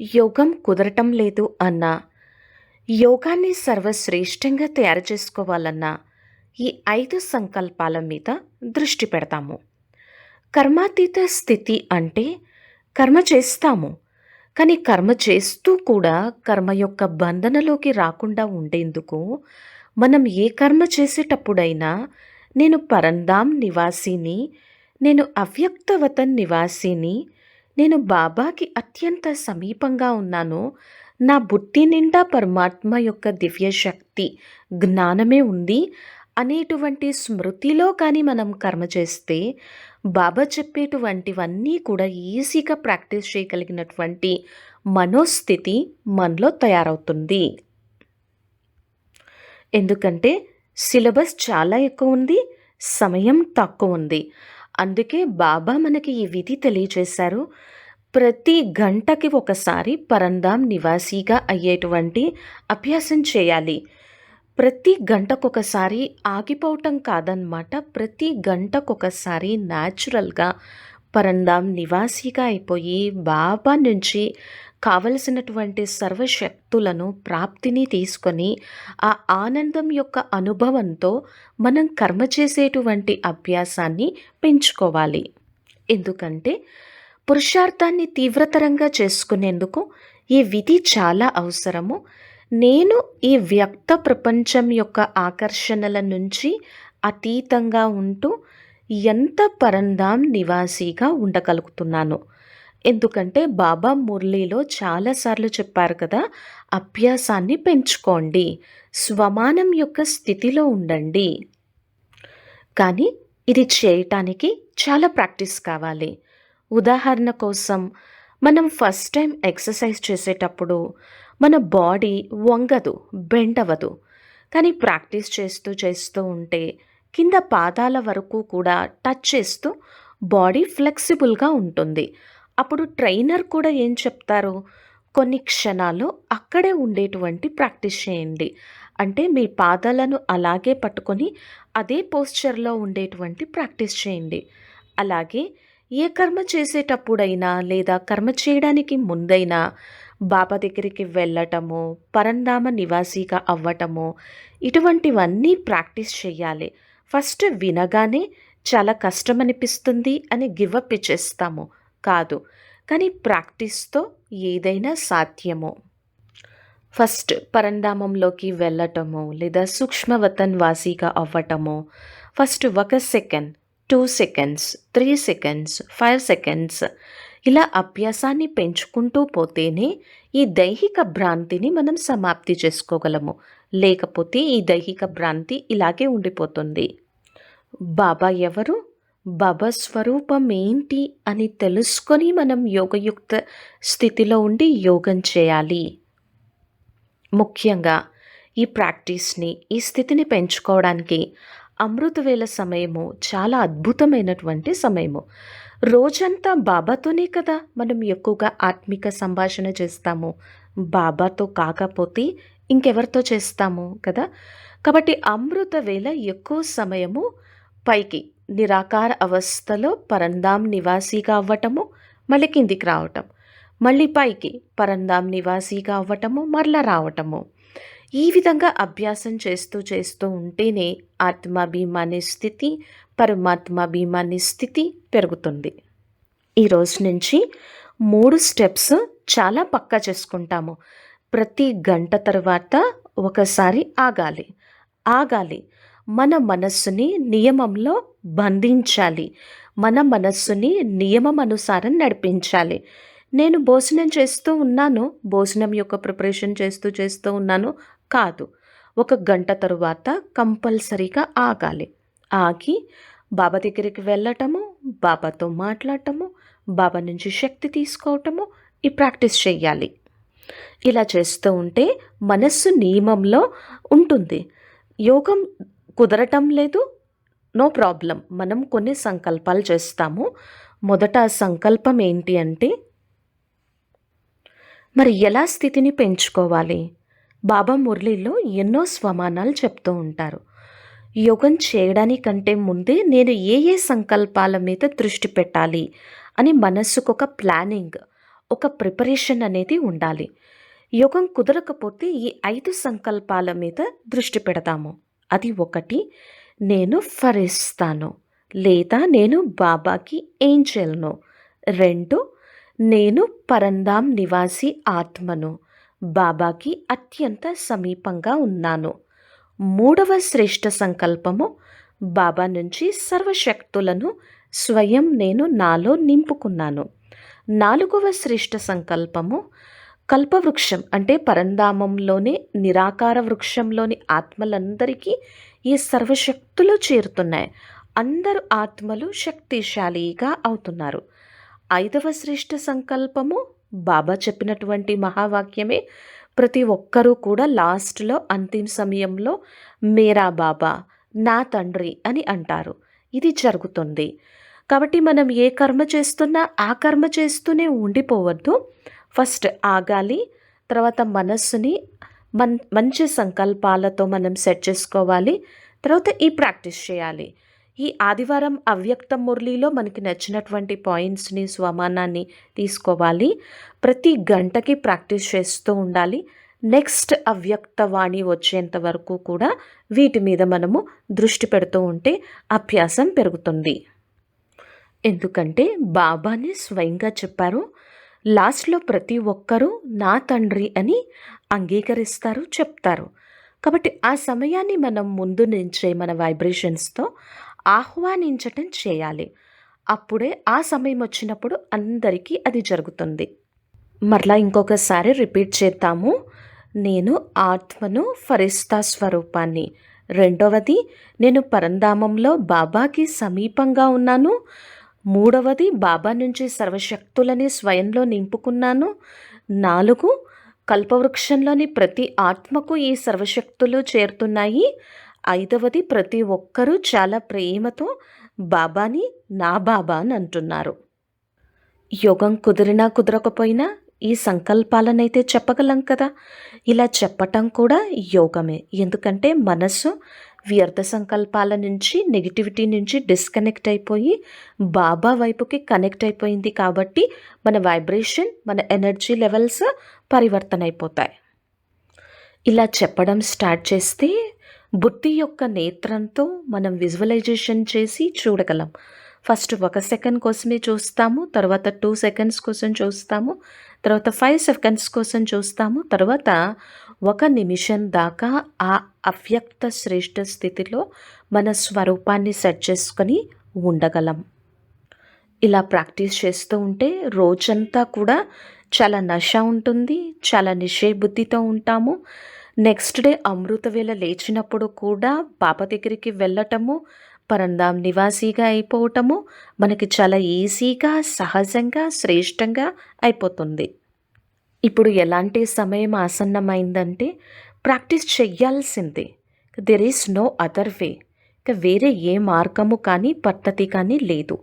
యోగం కుదరటం లేదు అన్నా. యోగాన్ని సర్వశ్రేష్టంగా తయారు చేసుకోవాలన్న ఈ ఐదు సంకల్పాల మీద దృష్టి పెడతాము. కర్మాతీత స్థితి అంటే కర్మ చేస్తాము. కానీ కర్మ చేస్తూ కూడా కర్మ యొక్క బంధనలోకి రాకుండా ఉండేందుకు మనం ఏ కర్మ చేసేటప్పుడైనా నేను పరంధామ్ నివాసిని నేను అవ్యక్తవతన్ నివాసిని నేను బాబాకి అత్యంత సమీపంగా ఉన్నాను. నా బుద్ధి నిండా పరమాత్మ యొక్క దివ్య శక్తి జ్ఞానమే ఉంది. అనేటువంటి స్మృతిలో కానీ మనం కర్మ చేస్తే బాబా చెప్పేటువంటివన్నీ కూడా ఈజీగా ప్రాక్టీస్ చేయగలిగినటువంటి మనోస్థితి మనలో తయారవుతుంది. ఎందుకంటే సిలబస్ చాలా ఎక్కువ ఉంది సమయం తక్కువ ఉంది. అందుకే బాబా మనకి ఈ విధి తెలియజేశారు ప్రతి గంటకి ఒకసారి పరంధాం నివాసిగా అయ్యేటువంటి అభ్యాసం చేయాలి. ప్రతి గంటకొకసారి ఆగిపోవటం కాదనమాట ప్రతి గంటకొకసారి న్యాచురల్గా పరంధాం నివాసిగా అయిపోయి బాబా నుంచి కావలసినటువంటి సర్వశక్తులను ప్రాప్తిని తీసుకొని ఆ ఆనందం యొక్క అనుభవంతో మనం కర్మ చేసేటువంటి అభ్యాసాన్ని పెంచుకోవాలి. ఎందుకంటే పురుషార్థాన్ని తీవ్రతరంగా చేసుకునేందుకు ఈ విధి చాలా అవసరము. నేను ఈ వ్యక్త ప్రపంచం యొక్క ఆకర్షణల నుంచి అతీతంగా ఉంటూ ఎంత పరంధాం నివాసిగా ఉండగలుగుతున్నాను. ఎందుకంటే బాబా మురళీలో చాలాసార్లు చెప్పారు కదా అభ్యాసాన్ని పెంచుకోండి స్వమానం యొక్క స్థితిలో ఉండండి. కానీ ఇది చేయటానికి చాలా ప్రాక్టీస్ కావాలి. ఉదాహరణ కోసం మనం ఫస్ట్ టైం ఎక్సర్సైజ్ చేసేటప్పుడు మన బాడీ వంగదు బెండవదు. కానీ ప్రాక్టీస్ చేస్తూ చేస్తూ ఉంటే కింద పాదాల వరకు కూడా టచ్ చేస్తూ బాడీ ఫ్లెక్సిబుల్గా ఉంటుంది. అప్పుడు ట్రైనర్ కూడా ఏం చెప్తారు? కొన్ని క్షణాలు అక్కడే ఉండేటువంటి ప్రాక్టీస్ చేయండి. అంటే మీ పాదాలను అలాగే పట్టుకొని అదే పోస్చర్లో ఉండేటువంటి ప్రాక్టీస్ చేయండి. అలాగే ఏ కర్మ చేసేటప్పుడైనా లేదా కర్మ చేయడానికి ముందైనా బాబా దగ్గరికి వెళ్ళటము పరంధామ నివాసిగా అవ్వటము ఇటువంటివన్నీ ప్రాక్టీస్ చేయాలి. ఫస్ట్ వినగానే చాలా కష్టం అనిపిస్తుంది అని గివప్ ఇచ్చేస్తాము. కాదు. కానీ ప్రాక్టీస్తో ఏదైనా సాధ్యము? ఫస్ట్ పరంధామంలోకి వెళ్ళటము లేదా సూక్ష్మవతన్ వాసిగా అవ్వటము? ఫస్ట్ ఒక second two seconds three seconds five seconds ఇలా అభ్యాసాన్ని పెంచుకుంటూ పోతేనే ఈ దైహిక భ్రాంతిని మనం సమాప్తి చేసుకోగలము. లేకపోతే ఈ దైహిక భ్రాంతి ఇలాగే ఉండిపోతుంది. బాబా ఎవరు? స్వరూపం ఏంటి అని తెలుసుకొని మనం యోగయుక్త స్థితిలో ఉండి యోగం చేయాలి. ముఖ్యంగా ఈ ప్రాక్టీస్ని ఈ స్థితిని పెంచుకోవడానికి అమృతవేళ సమయము చాలా అద్భుతమైనటువంటి సమయము. రోజంతా బాబాతోనే కదా మనం ఎక్కువగా ఆత్మిక సంభాషణ చేస్తాము. బాబాతో కాకపోతే ఇంకెవరితో చేస్తాము కదా? కాబట్టి అమృత వేళ ఎక్కువ సమయము పైకి నిరాకార అవస్థలో పరంధాం నివాసిగా అవ్వటము మళ్ళీ కిందికి రావటం మళ్ళీ పైకి పరంధాం నివాసిగా అవ్వటము మరలా రావటము. ఈ విధంగా అభ్యాసం చేస్తూ చేస్తూ ఉంటేనే ఆత్మాభిమాని స్థితి పరమాత్మాభిమాని స్థితి పెరుగుతుంది. ఈ రోజు నుంచి మూడు స్టెప్స్ చాలా పక్కా చేసుకుంటాము. ప్రతి గంట తర్వాత ఒకసారి ఆగాలి. ఆగాలి. మన మనస్సుని నియమంలో బంధించాలి. మన మనస్సుని నియమం అనుసారం నడిపించాలి. నేను భోజనం చేస్తూ ఉన్నాను. భోజనం యొక్క ప్రిపరేషన్ చేస్తూ చేస్తూ ఉన్నాను. కాదు ఒక గంట తరువాత కంపల్సరీగా ఆగాలి. ఆగి బాబా దగ్గరికి వెళ్ళటము బాబాతో మాట్లాడటము బాబా నుంచి శక్తి తీసుకోవటము ఈ ప్రాక్టీస్ చేయాలి ఇలా చేస్తూ ఉంటే మనస్సు నియమంలో ఉంటుంది. యోగం కుదరటం లేదు. No problem. మనం కొన్ని సంకల్పాలు చేస్తాము. మొదట సంకల్పం ఏంటి అంటే మరి ఎలా స్థితిని పెంచుకోవాలి? బాబా మురళిలో ఎన్నో స్వమానాలు చెప్తూ ఉంటారు. యోగం చేయడానికంటే ముందే నేను ఏ ఏ సంకల్పాల మీద దృష్టి పెట్టాలి అని మనస్సుకు ఒక ప్లానింగ్ ఒక ప్రిపరేషన్ అనేది ఉండాలి. యోగం కుదరకపోతే ఈ ఐదు సంకల్పాల మీద దృష్టి పెడతాము. అది ఒకటి నేను ఫరిస్తాను లేదా నేను బాబాకి ఏంజెల్ను రెండు నేను పరందాం నివాసి ఆత్మను బాబాకి అత్యంత సమీపంగా ఉన్నాను. మూడవ శ్రేష్ఠ సంకల్పము బాబా నుంచి సర్వశక్తులను స్వయం నేను నాలో నింపుకున్నాను. నాలుగవ శ్రేష్ఠ సంకల్పము కల్పవృక్షం అంటే పరంధామంలోని నిరాకార వృక్షంలోని ఆత్మలందరికీ ఈ సర్వశక్తులు చేరుతున్నాయి. అందరు ఆత్మలు శక్తిశాలిగా అవుతున్నారు. ఐదవ శ్రేష్ఠ సంకల్పము బాబా చెప్పినటువంటి మహావాక్యమే. ప్రతి ఒక్కరూ కూడా లాస్ట్లో అంతిమ సమయంలో మేరా బాబా నా తండ్రి అని అంటారు. ఇది జరుగుతుంది. కాబట్టి మనం ఏ కర్మ చేస్తున్నా ఆ కర్మ చేస్తూనే ఉండిపోవద్దు. ఫస్ట్ ఆగాలి తర్వాత మనస్సుని మన్ మంచి సంకల్పాలతో మనం సెట్ చేసుకోవాలి. తర్వాత ఈ ప్రాక్టీస్ చేయాలి. ఈ ఆదివారం అవ్యక్త మురళిలో మనకి నచ్చినటువంటి పాయింట్స్ని స్వమానాన్ని తీసుకోవాలి. ప్రతి గంటకి ప్రాక్టీస్ చేస్తూ ఉండాలి. నెక్స్ట్ అవ్యక్త వాణి వచ్చేంత వరకు కూడా వీటి మీద మనము దృష్టి పెడుతూ ఉంటే అభ్యాసం పెరుగుతుంది. ఎందుకంటే బాబాని స్వయంగా చెప్పారు లాస్ట్లో ప్రతి ఒక్కరూ నా తండ్రి అని అంగీకరిస్తారు చెప్తారు. కాబట్టి ఆ సమయాన్ని మనం ముందు నుంచే మన వైబ్రేషన్స్తో ఆహ్వానించటం చేయాలి. అప్పుడే ఆ సమయం వచ్చినప్పుడు అందరికీ అది జరుగుతుంది. మరలా ఇంకొకసారి రిపీట్ చేద్దాము. నేను ఆత్మను ఫరిస్తా స్వరూపాన్ని. రెండవది నేను పరంధామంలో బాబాకి సమీపంగా ఉన్నాను. మూడవది బాబా నుంచి సర్వశక్తులని స్వయంలో నింపుకున్నాను. నాలుగు కల్పవృక్షంలోని ప్రతి ఆత్మకు ఈ సర్వశక్తులు చేరుతున్నాయి. ఐదవది ప్రతి ఒక్కరూ చాలా ప్రేమతో బాబాని నా బాబా అని అంటున్నారు. యోగం కుదిరినా కుదరకపోయినా ఈ సంకల్పాలనైతే చెప్పగలం కదా. ఇలా చెప్పటం కూడా యోగమే. ఎందుకంటే మనస్సు వ్యర్థ సంకల్పాల నుంచి నెగిటివిటీ నుంచి డిస్కనెక్ట్ అయిపోయి బాబా వైపుకి కనెక్ట్ అయిపోయింది కాబట్టి మన వైబ్రేషన్ మన ఎనర్జీ లెవెల్స్ పరివర్తన అయిపోతాయి. ఇలా చెప్పడం స్టార్ట్ చేస్తే బుద్ధి యొక్క నేత్రంతో మనం విజువలైజేషన్ చేసి చూడగలం. ఫస్ట్ ఒక సెకండ్ కోసమే చూస్తాము తర్వాత టూ సెకండ్స్ కోసం చూస్తాము తర్వాత ఫైవ్ సెకండ్స్ కోసం చూస్తాము తర్వాత ఒక నిమిషం దాకా ఆ అవ్యక్త శ్రేష్ఠ స్థితిలో మన స్వరూపాన్ని సెట్ చేసుకొని ఉండగలం. ఇలా ప్రాక్టీస్ చేస్తూ ఉంటే రోజంతా కూడా చాలా నష ఉంటుంది చాలా నిషేబుద్ధితో ఉంటాము. నెక్స్ట్ డే అమృత వేళ లేచినప్పుడు కూడా పాప దగ్గరికి వెళ్ళటము పరందాం నివాసిగా అయిపోవటము మనకి చాలా ఈజీగా సహజంగా శ్రేష్టంగా అయిపోతుంది. ఇప్పుడు ఎలాంటి సమయం ఆసన్నమైందంటే practice చెయ్యాల్సిందే. There is no other way ఇక వేరే ఏ మార్గము కానీ పద్ధతి కానీ లేదు.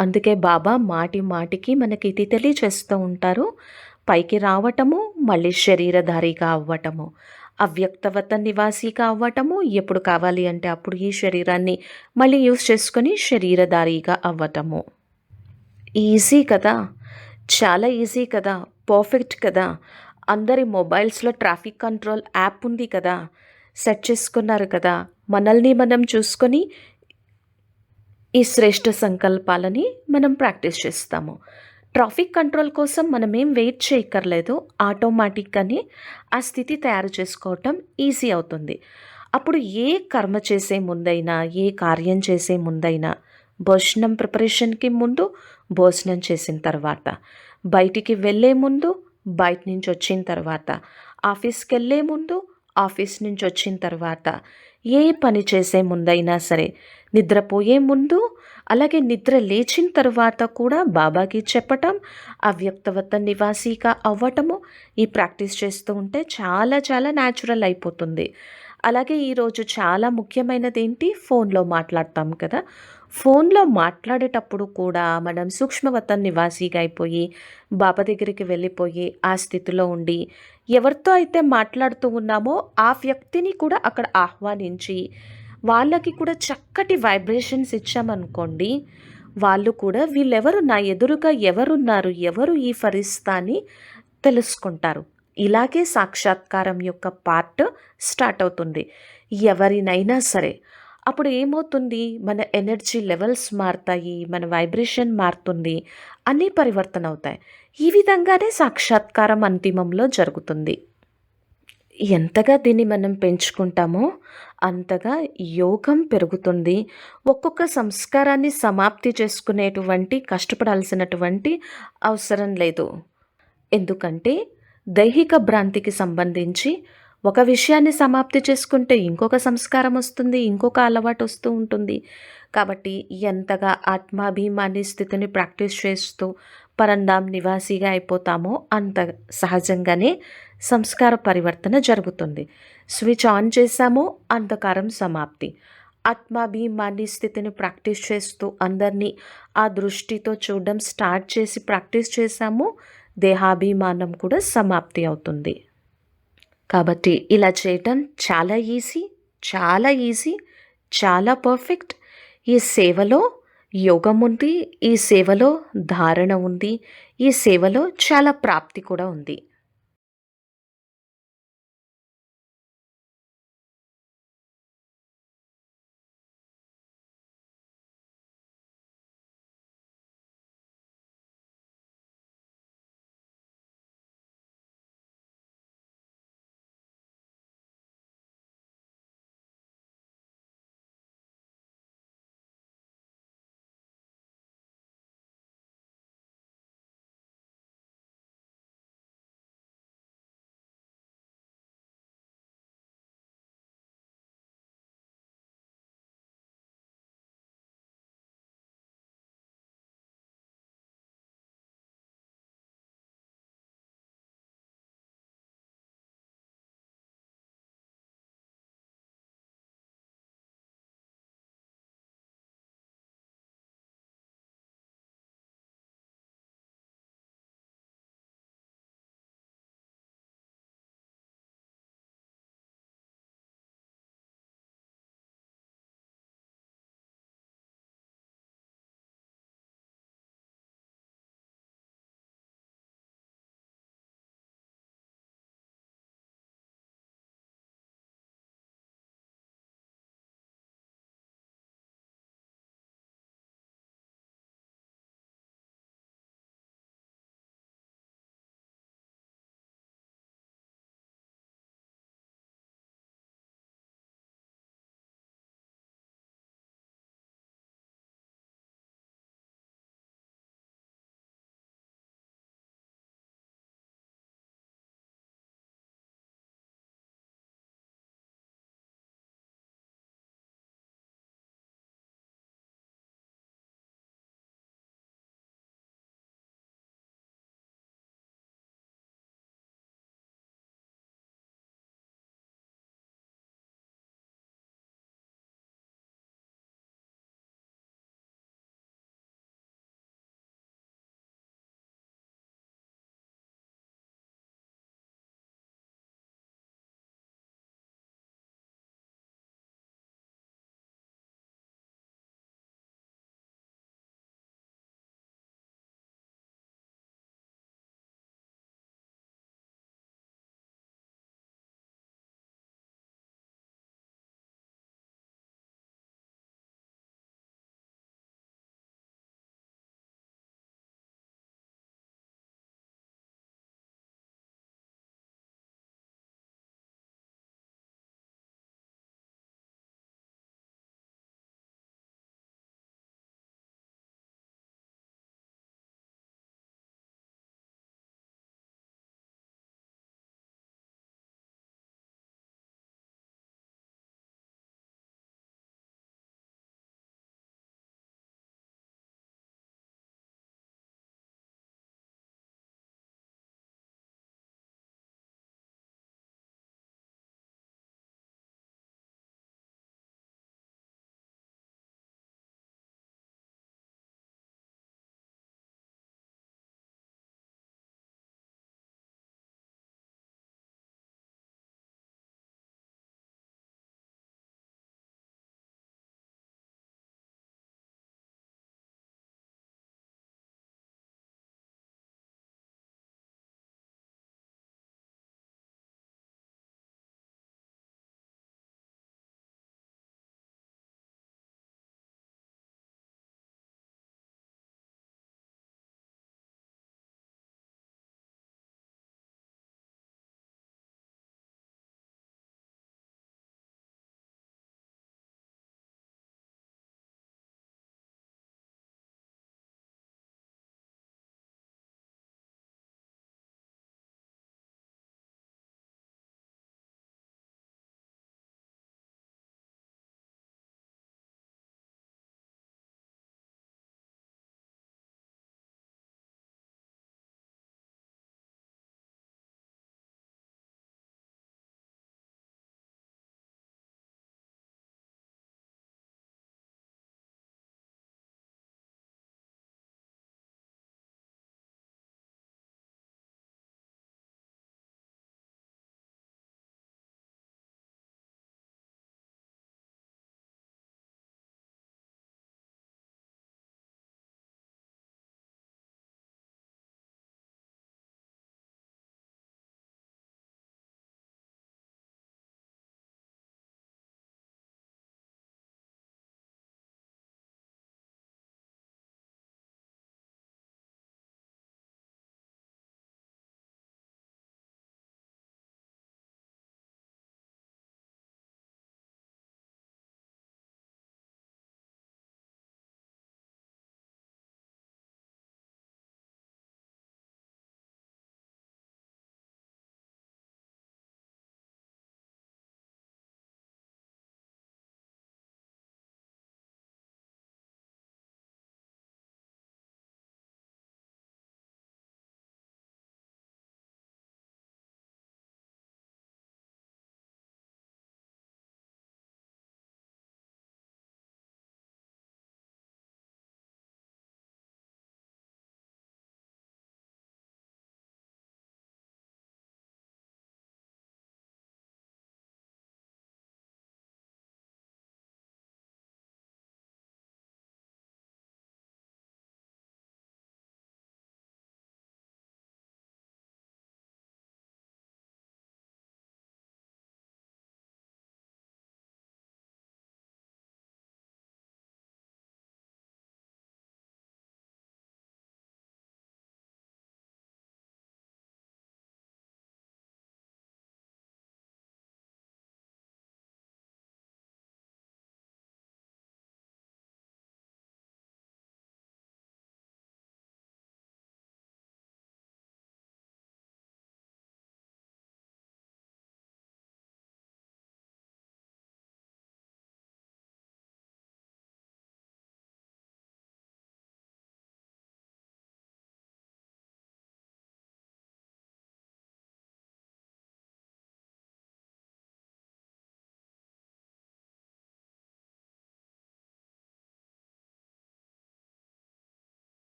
అందుకే బాబా మాటి మాటికి మనకి ఇది తెలియచేస్తూ ఉంటారు. పైకి రావటము మళ్ళీ శరీరధారిగా అవ్వటము. అవ్యక్తవత నివాసిగా అవ్వటము ఎప్పుడు కావాలి అంటే అప్పుడు ఈ శరీరాన్ని మళ్ళీ యూస్ చేసుకొని శరీరధారిగా అవ్వటము. ఈజీ కదా? చాలా ఈజీ కదా? పర్ఫెక్ట్ కదా. అందరి మొబైల్స్లో ట్రాఫిక్ కంట్రోల్ యాప్ ఉంది కదా. సెట్ చేసుకున్నారు కదా. మనల్ని మనం చూసుకొని ఈ శ్రేష్ఠ సంకల్పాలని మనం ప్రాక్టీస్ చేస్తాము. ట్రాఫిక్ కంట్రోల్ కోసం మనం ఏం వెయిట్ చేయక్కర్లేదు. ఆటోమేటిక్గానే ఆ స్థితి తయారు చేసుకోవటం ఈజీ అవుతుంది. అప్పుడు ఏ కర్మ చేసే ముందైనా ఏ కార్యం చేసే ముందైనా భోజనం ప్రిపరేషన్కి ముందు భోజనం చేసిన తర్వాత బయటికి వెళ్ళే ముందు బయట నుంచి వచ్చిన తర్వాత ఆఫీస్కి వెళ్ళే ముందు ఆఫీస్ నుంచి వచ్చిన తర్వాత ఏ పని చేసే ముందైనా సరే నిద్రపోయే ముందు అలాగే నిద్ర లేచిన తర్వాత కూడా బాబాకి చెప్పటం అవ్యక్తవత నివాసిగా అవ్వటము ఈ ప్రాక్టీస్ చేస్తూ ఉంటే చాలా చాలా న్యాచురల్ అయిపోతుంది. అలాగే ఈరోజు చాలా ముఖ్యమైనది ఏంటి ఫోన్లో మాట్లాడతాం కదా. ఫోన్లో మాట్లాడేటప్పుడు కూడా మనం సూక్ష్మవతం నివాసిగా అయిపోయి బాబా దగ్గరికి వెళ్ళిపోయి ఆ స్థితిలో ఉండి ఎవరితో అయితే మాట్లాడుతూ ఉన్నామో ఆ వ్యక్తిని కూడా అక్కడ ఆహ్వానించి వాళ్ళకి కూడా చక్కటి వైబ్రేషన్స్ ఇచ్చామనుకోండి వాళ్ళు కూడా వీళ్ళెవరు నా ఎదురుగా ఎవరున్నారు ఎవరు ఈ ఫరిస్తా అని తెలుసుకుంటారు. ఇలాగే సాక్షాత్కారం యొక్క పార్ట్ స్టార్ట్ అవుతుంది. ఎవరినైనా సరే అప్పుడు ఏమవుతుంది? మన ఎనర్జీ లెవెల్స్ మారుతాయి మన వైబ్రేషన్ మారుతుంది అన్నీ పరివర్తన అవుతాయి ఈ విధంగానే సాక్షాత్కారం అంతిమంలో జరుగుతుంది. ఎంతగా దీన్ని మనం పెంచుకుంటామో అంతగా యోగం పెరుగుతుంది. ఒక్కొక్క సంస్కారాన్ని సమాప్తి చేసుకునేటువంటి కష్టపడాల్సినటువంటి అవసరం లేదు. ఎందుకంటే దైహిక భ్రాంతికి సంబంధించి ఒక విషయాన్ని సమాప్తి చేసుకుంటే ఇంకొక సంస్కారం వస్తుంది ఇంకొక అలవాటు వస్తూ ఉంటుంది. కాబట్టి ఎంతగా ఆత్మాభిమాని స్థితిని ప్రాక్టీస్ చేస్తూ పరందాం నివాసిగా అయిపోతామో అంత సహజంగానే సంస్కార పరివర్తన జరుగుతుంది. స్విచ్ ఆన్ చేశామో అంధకారం సమాప్తి. ఆత్మాభిమాని స్థితిని ప్రాక్టీస్ చేస్తూ అందరినీ ఆ దృష్టితో చూడడం స్టార్ట్ చేసి ప్రాక్టీస్ చేశాము దేహాభిమానం కూడా సమాప్తి అవుతుంది. కాబట్టి ఇలా చేయటం చాలా ఈజీ చాలా ఈజీ చాలా పర్ఫెక్ట్. ఈ సేవలో యోగం ఉంది ఈ సేవలో ధారణ ఉంది ఈ సేవలో చాలా ప్రాప్తి కూడా ఉంది.